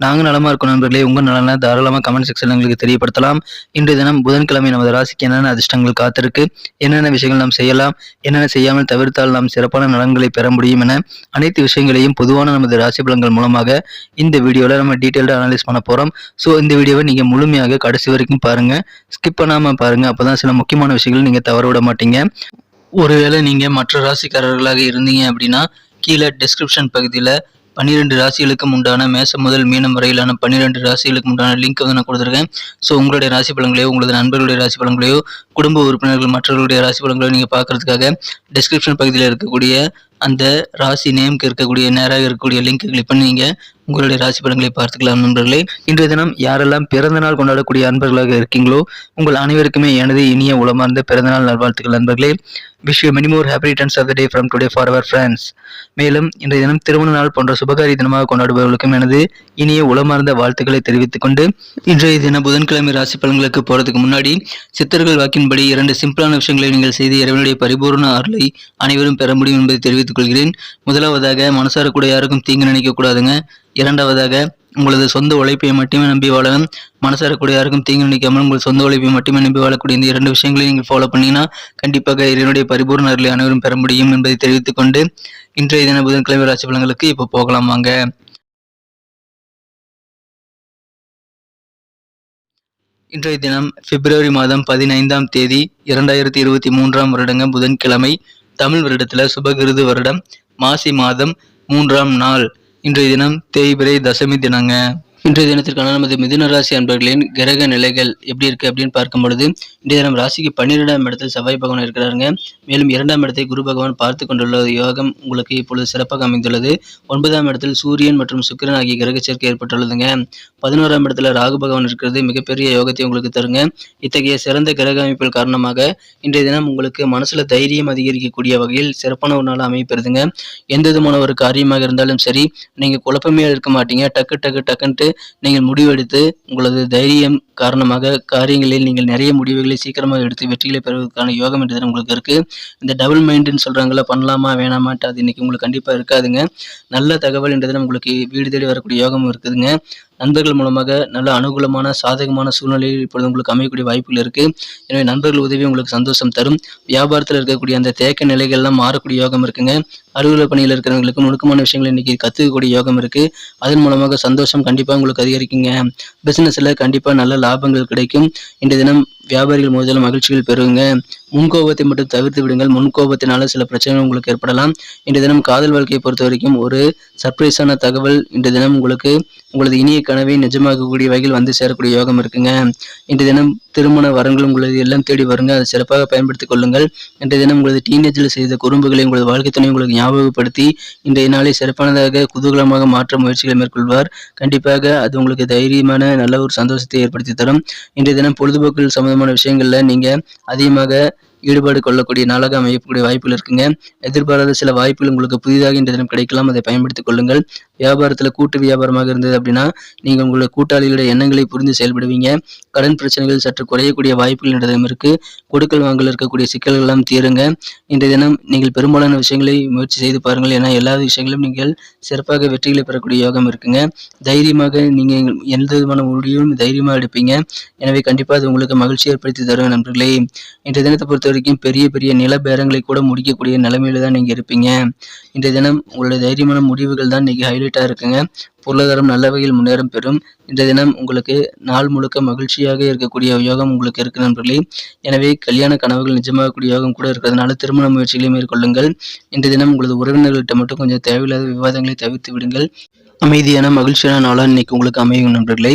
நாங்கள் நலமாக இருக்கும் நண்பர்களே. உங்கள் நலனை தாராளமாக கமெண்ட் செக்ஷன்ல எங்களுக்கு தெரியப்படுத்தலாம். இன்றைய தினம் புதன்கிழமை நமது ராசிக்கு என்னென்ன அதிர்ஷ்டங்கள் காத்திருக்கு என்னென்ன விஷயங்கள் நாம் செய்யலாம் என்னென்ன செய்யாமல் தவிர்த்தால் நாம் சிறப்பான நலன்களை பெற முடியும் என அனைத்து விஷயங்களையும் பொதுவான நமது ராசி பலன்கள் மூலமாக இந்த வீடியோவில் நம்ம டீட்டெயில்டாக அனலைஸ் பண்ண போகிறோம் ஸோ இந்த வீடியோவை நீங்கள் முழுமையாக கடைசி வரைக்கும் பாருங்கள் ஸ்கிப் பண்ணாமல் பாருங்கள் அப்போ தான் சில முக்கியமான விஷயங்கள் நீங்கள் தவற விட மாட்டீங்க. ஒருவேளை நீங்கள் மற்ற ராசிக்காரர்களாக இருந்தீங்க அப்படின்னா கீழே டிஸ்கிரிப்ஷன் பகுதியில் பன்னிரெண்டு ராசிகளுக்கும் உண்டான மேசம் முதல் மீனம் வரையிலான பன்னிரெண்டு ராசிகளுக்கு உண்டான லிங்க் வந்து நான் கொடுத்துருக்கேன். ஸோ உங்களுடைய ராசி பலன்களையோ உங்களது நண்பர்களுடைய ராசி பலன்களையோ குடும்ப உறுப்பினர்கள் மற்றவர்களுடைய ராசி பலன்களையோ நீங்கள் பார்க்கறதுக்காக டிஸ்கிரிப்ஷன் பகுதியில் இருக்கக்கூடிய அந்த ராசி நேம்க்கு இருக்கக்கூடிய நேராக இருக்கக்கூடிய லிங்க் கிளிக் பண்ணி நீங்கள் உங்களுடைய ராசி படங்களை பார்த்துக்கலாம் நண்பர்களே. இன்றைய தினம் யாரெல்லாம் பிறந்தநாள் கொண்டாடக்கூடிய அன்பர்களாக இருக்கீங்களோ உங்கள் அனைவருக்குமே எனது இனிய உளமார்ந்த பிறந்தநாள் நல்வாழ்த்துக்கள் நண்பர்களே. Wish you many more happy returns of the day from today for our friends மேலும் இன்றைய தினம் திருமண நாள் போன்ற சுபகாரி தினமாக கொண்டாடுபவர்களுக்கும் எனது இனிய உளமார்ந்த வாழ்த்துக்களை தெரிவித்துக் கொண்டு இன்றைய தினம் புதன்கிழமை ராசி பலன்களுக்கு போகிறதுக்கு முன்னாடி சித்தர்கள் வாக்கின்படி இரண்டு சிம்பிளான விஷயங்களை நீங்கள் செய்து இறைவனுடைய பரிபூர்ண அருளை அனைவரும் பெற முடியும் என்பதை தெரிவித்து தெரிவித்துக் கொள்கிறேன் முதலாவதாக மனசார கூட யாருக்கும் தீங்கு நினைக்க கூடாதுங்க. இரண்டாவதாக உங்களது சொந்த உழைப்பை மட்டுமே நம்பி வாழணும் மனசார கூட யாருக்கும் தீங்கு நினைக்காமல் உங்கள் சொந்த உழைப்பை மட்டுமே நம்பி வாழக்கூடிய இந்த இரண்டு விஷயங்களையும் நீங்கள் ஃபாலோ பண்ணீங்கன்னா கண்டிப்பாக இறைவனுடைய பரிபூர்ண அருளை அனைவரும் பெற முடியும் என்பதை தெரிவித்துக் கொண்டு இன்றைய தின புதன்கிழமை ராசி பலன்களுக்கு இப்போ போகலாம் வாங்க. இன்றைய தினம் பிப்ரவரி மாதம் பதினைந்தாம் தேதி இரண்டாயிரத்தி இருபத்தி மூன்றாம் வருடங்க புதன்கிழமை. தமிழ் வருடத்துல சுபகிருது வருடம் மாசி மாதம் மூன்றாம் நாள். இன்றைய தினம் தேய்பிரை தசமி தினங்க. இன்றைய தினத்திற்கான நமது மிதுன ராசி அன்பர்களின் கிரக நிலைகள் எப்படி இருக்கு அப்படின்னு பார்க்கும் பொழுது இன்றைய தினம் ராசிக்கு பன்னிரெண்டாம் இடத்தில் செவ்வாய் பகவான் இருக்கிறாருங்க. மேலும் இரண்டாம் இடத்தை குரு பகவான் பார்த்து கொண்டுள்ள யோகம் உங்களுக்கு இப்பொழுது சிறப்பாக அமைந்துள்ளது. ஒன்பதாம் இடத்தில் சூரியன் மற்றும் சுக்கிரன் ஆகிய கிரக சேர்க்கை ஏற்பட்டுள்ளதுங்க. பதினோராம் இடத்துல ராகு பகவான் இருக்கிறது மிகப்பெரிய யோகத்தை உங்களுக்கு தருங்க. இத்தகைய சிறந்த கிரக அமைப்பில் காரணமாக இன்றைய தினம் உங்களுக்கு மனசுல தைரியம் அதிகரிக்கக்கூடிய வகையில் சிறப்பான ஒரு நாள் அமைப்பிருதுங்க எந்த விதமான ஒரு காரியமாக இருந்தாலும் சரி நீங்க குழப்பமே இருக்க மாட்டீங்க. டக்கு டக்கு டக்குன்ட்டு நீங்கள் முடிவெடுத்து உங்களது தைரியம் காரணமாக காரியங்களில் நீங்கள் நிறைய முடிவுகளை சீக்கிரமாக எடுத்து வெற்றிகளை பெறுவதற்கான யோகம் என்ற உங்களுக்கு இருக்குது இந்த டபுள் மைண்டுன்னு சொல்கிறாங்களா பண்ணலாமா வேணாமாட்டு அது இன்றைக்கி உங்களுக்கு கண்டிப்பாக இருக்காதுங்க. நல்ல தகவல் என்ற உங்களுக்கு வீடு தேடி வரக்கூடிய யோகம் இருக்குதுங்க. நண்பர்கள் மூலமாக நல்ல அனுகூலமான சாதகமான சூழ்நிலையில் இப்பொழுது உங்களுக்கு அமையக்கூடிய வாய்ப்புகள் இருக்குது எனவே நண்பர்கள் உதவி உங்களுக்கு சந்தோஷம் தரும். வியாபாரத்தில் இருக்கக்கூடிய அந்த தேக்க நிலைகள்லாம் மாறக்கூடிய யோகம் இருக்குங்க. அலுவலக பணியில் இருக்கிறவங்களுக்கு நுணுக்கமான விஷயங்களை இன்றைக்கி கற்றுக்கக்கூடிய யோகம் இருக்குது அதன் மூலமாக சந்தோஷம் கண்டிப்பாக உங்களுக்கு அதிகரிக்குங்க. பிஸ்னஸில் கண்டிப்பாக நல்ல லாபங்கள் கிடைக்கும். இன்றைய தினம் வியாபாரிகள் முதல்ல மகிழ்ச்சிகள் பெறுங்க. முன்கோபத்தை மட்டும் தவிர்த்து விடுங்கள். முன்கோபத்தினால சில பிரச்சனைகள் உங்களுக்கு ஏற்படலாம். இன்று தினம் காதல் வாழ்க்கையை பொறுத்த வரைக்கும் ஒரு சர்ப்ரைஸான தகவல். இன்று தினம் உங்களுக்கு உங்களது இனிய கனவை நிஜமாக்கக்கூடிய வகையில் வந்து சேரக்கூடிய யோகம் இருக்குங்க. இன்று தினம் திருமண வரங்கள் உங்களது எல்லாம் தேடி வருங்க. அதை சிறப்பாக பயன்படுத்திக் கொள்ளுங்கள். இன்றைய தினம் உங்களது டீனேஜில் செய்த குறும்புகளை உங்களது வாழ்க்கை துணை உங்களுக்கு ஞாபகப்படுத்தி இன்றைய நாளை சிறப்பானதாக குதூகலமாக மாற்ற முயற்சிகளை மேற்கொள்வார். கண்டிப்பாக அது உங்களுக்கு தைரியமான நல்ல ஒரு சந்தோஷத்தை ஏற்படுத்தி தரும். இன்றைய தினம் பொழுதுபோக்கில் சம்பந்தமான விஷயங்களில் நீங்கள் அதிகமாக ஈடுபாடு கொள்ளக்கூடிய நாளாக அமையக்கூடிய வாய்ப்புகள் இருக்குங்க. எதிர்பாராத சில வாய்ப்புகள் உங்களுக்கு புதிதாக இந்த தினம் கிடைக்கலாம். அதை பயன்படுத்திக் கொள்ளுங்கள். வியாபாரத்தில் கூட்டு வியாபாரமாக இருந்தது அப்படின்னா நீங்கள் உங்களுடைய கூட்டாளிகளுடைய எண்ணங்களை புரிந்து செயல்படுவீங்க. கடன் பிரச்சனைகள் சற்று குறையக்கூடிய வாய்ப்புகள் இந்த தினம் இருக்கு. கொடுக்கல் வாங்கல் இருக்கக்கூடிய சிக்கல்கள் எல்லாம் தீருங்க. இன்றைய தினம் நீங்கள் பெரும்பாலான விஷயங்களை முயற்சி செய்து பாருங்கள். ஏன்னா எல்லா விஷயங்களும் நீங்கள் சிறப்பாக வெற்றிகளை பெறக்கூடிய யோகம் இருக்குங்க. தைரியமாக நீங்கள் எந்த விதமான முடிவும் தைரியமாக எடுப்பீங்க. எனவே கண்டிப்பாக அது உங்களுக்கு மகிழ்ச்சி ஏற்படுத்தி தரும் நண்பர்களே. இன்றைய தினத்தை பொறுத்தவரை வரைக்கும் பெரிய பெரிய நில பேரங்களை கூட முடிக்கக்கூடிய நிலைமையில தான் நீங்கள் இருப்பீங்க. இன்றைய தினம் உங்களுடைய தைரியமான முடிவுகள் தான் இன்னைக்கு ஹைலைட்டாக இருக்குங்க. பொருளாதாரம் நல்ல வகையில் முன்னேறம் பெறும். இந்த தினம் உங்களுக்கு நாள் முழுக்க மகிழ்ச்சியாக இருக்கக்கூடிய யோகம் உங்களுக்கு இருக்கு நண்பர்களே. எனவே கல்யாண கனவுகள் நிஜமாகக்கூடிய யோகம் கூட இருக்கிறதுனால திருமண முயற்சிகளை மேற்கொள்ளுங்கள். இன்றைய தினம் உங்களது உறவினர்கள்ட்ட மட்டும் கொஞ்சம் தேவையில்லாத விவாதங்களை தவிர்த்து விடுங்கள். அமைதியான மகிழ்ச்சியான நாளாக இன்னைக்கு உங்களுக்கு அமையும் நண்பர்களே.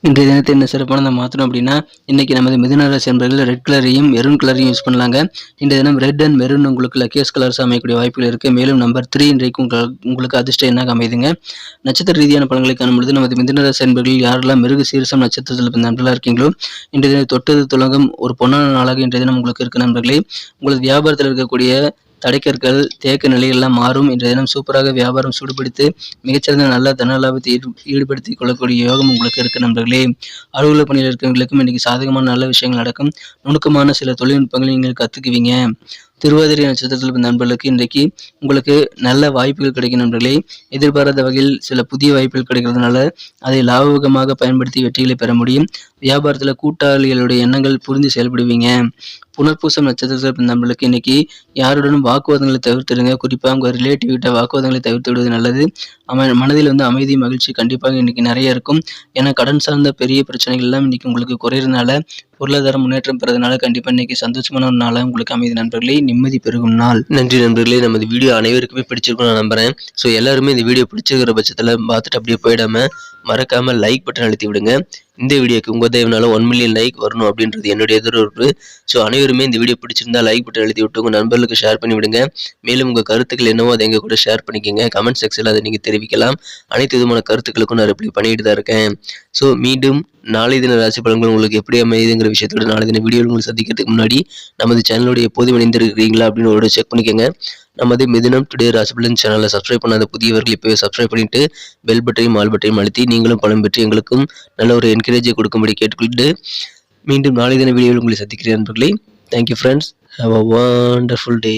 இன்றைய தினத்தை என்ன சிறப்பானதை மாற்றணும் அப்படின்னா இன்னைக்கு நமது மிதுன ராசி ரெட் கலரையும் மெரூன் கலரையும் யூஸ் பண்ணலாங்க. இன்றைய தினம் ரெட் அண்ட் மெரூன் உங்களுக்கு லக்கேஸ் கலர்ஸ் அமையக்கூடிய வாய்ப்புகள் இருக்குது மேலும் நம்பர் த்ரீ இன்றைக்கு உங்க- உங்களுக்கு அதிர்ஷ்டம் என்ன அமையுதுங்க? நட்சத்திர ரீதியான பழங்களை காணும்பொழுது நமது மிதுன ராசி என்பர்கள் யாரெல்லாம் மிருக சீரசம் நட்சத்திரத்தில் நண்பர்களாக இருக்கீங்களோ இன்றைய தினம் தொட்டது துலகம் ஒரு பொன்னான நாளாக இன்றைய தினம் உங்களுக்கு இருக்க நண்பர்களே. உங்களது வியாபாரத்தில் இருக்கக்கூடிய தடைக்கற்கள் தேக்க நிலையெல்லாம் மாறும். இன்றைய தினம் சூப்பராக வியாபாரம் சூடுபிடித்து மிகச்சிறந்த நல்ல தன லாபத்தை ஈடுபடுத்திக் கொள்ளக்கூடிய யோகம் உங்களுக்கு இருக்கு நண்பர்களே. அலுவலக பணியில் இருக்கிறவங்களுக்கும் இன்னைக்கு சாதகமான நல்ல விஷயங்கள் நடக்கும். நுணுக்கமான சில தொழில்நுட்பங்களை நீங்கள் கத்துக்குவீங்க. திருவாதிரை நட்சத்திரத்தில் பிறந்த நண்பர்களுக்கு இன்றைக்கு உங்களுக்கு நல்ல வாய்ப்புகள் கிடைக்கும் நண்பர்களே. எதிர்பாராத வகையில் சில புதிய வாய்ப்புகள் கிடைக்கிறதுனால அதை லாபகமாக பயன்படுத்தி வெற்றிகளை பெற முடியும். வியாபாரத்தில் கூட்டாளிகளுடைய எண்ணங்கள் புரிந்து செயல்படுவீங்க. புனர்பூசம் நட்சத்திரத்தில் பிறந்த நண்பர்களுக்கு இன்னைக்கு யாருடனும் வாக்குவாதங்களை தவிர்த்துடுங்க. குறிப்பாக உங்கள் ரிலேட்டிவ் கிட்ட வாக்குவாதங்களை தவிர்த்து விடுவது நல்லது. அவன் மனதில் வந்து அமைதி மகிழ்ச்சி கண்டிப்பாக இன்னைக்கு நிறைய இருக்கும். ஏன்னா கடன் சார்ந்த பெரிய பிரச்சனைகள் எல்லாம் இன்னைக்கு உங்களுக்கு குறையிறதுனால பொருளாதார முன்னேற்றம் பெறதுனால கண்டிப்பாக இன்னைக்கு சந்தோஷமான ஒரு நாளாக உங்களுக்கு அமைதி நண்பர்களே. நிம்மதி பெருகும் நாள். நன்றி நண்பர்களே. நமது வீடியோ அனைவருக்குமே பிடிச்சிருக்கும் நான் நம்புறேன். ஸோ எல்லாருமே இந்த வீடியோ பிடிச்சிருக்கிற பட்சத்தில் பார்த்துட்டு அப்படியே போயிடாம மறக்காம லைக் பட்டன் அழுத்தி விடுங்க. இந்த வீடியோக்கு உங்கள் தயவுனால ஒன் மில்லியன் லைக் வரணும் அப்படின்றது என்னுடைய எதிர்பார்ப்பு. ஸோ அனைவருமே இந்த வீடியோ பிடிச்சிருந்தா லைக் பட்டன் எழுதி விட்டு உங்கள் நண்பர்களுக்கு ஷேர் பண்ணி விடுங்க. மேலும் உங்கள் கருத்துக்கள் என்னவோ அதை எங்கள் கூட ஷேர் பண்ணிக்கோங்க. கமெண்ட் செக்ஷனில் அதை நீங்கள் தெரிவிக்கலாம். அனைத்து விதமான கருத்துக்களுக்கும் நான் ரிப்ளை பண்ணிட்டு தான் இருக்கேன். ஸோ மீண்டும் நாளை தின ராசி பலன்கள் உங்களுக்கு எப்படி அமையுதுங்கிற விஷயத்தோட நாளை தின வீடியோ உங்களுக்கு சந்திக்கிறதுக்கு முன்னாடி நமது சேனலோட எப்போதும் இணைந்திருக்கிறீங்களா அப்படின்னு ஒரு செக் பண்ணிக்கோங்க. நமது மிதினம் டுடே ராசி பலன் சேனலை சப்ஸ்கிரைப் பண்ணாத புதியவர்கள் இப்போவே சப்ஸ்கிரைப் பண்ணிட்டு பெல் பட்டையும் ஆல் பட்டையும் அழுத்தி நீங்களும் பலன் பெற்று எங்களுக்கும் நல்ல ஒரு என்கரேஜை கொடுக்கும்படி கேட்டுக்கொண்டு மீண்டும் நாளை தின வீடியோவில் உங்களை சந்திக்கிறேன் நண்பர்களே. Thank you friends have a wonderful day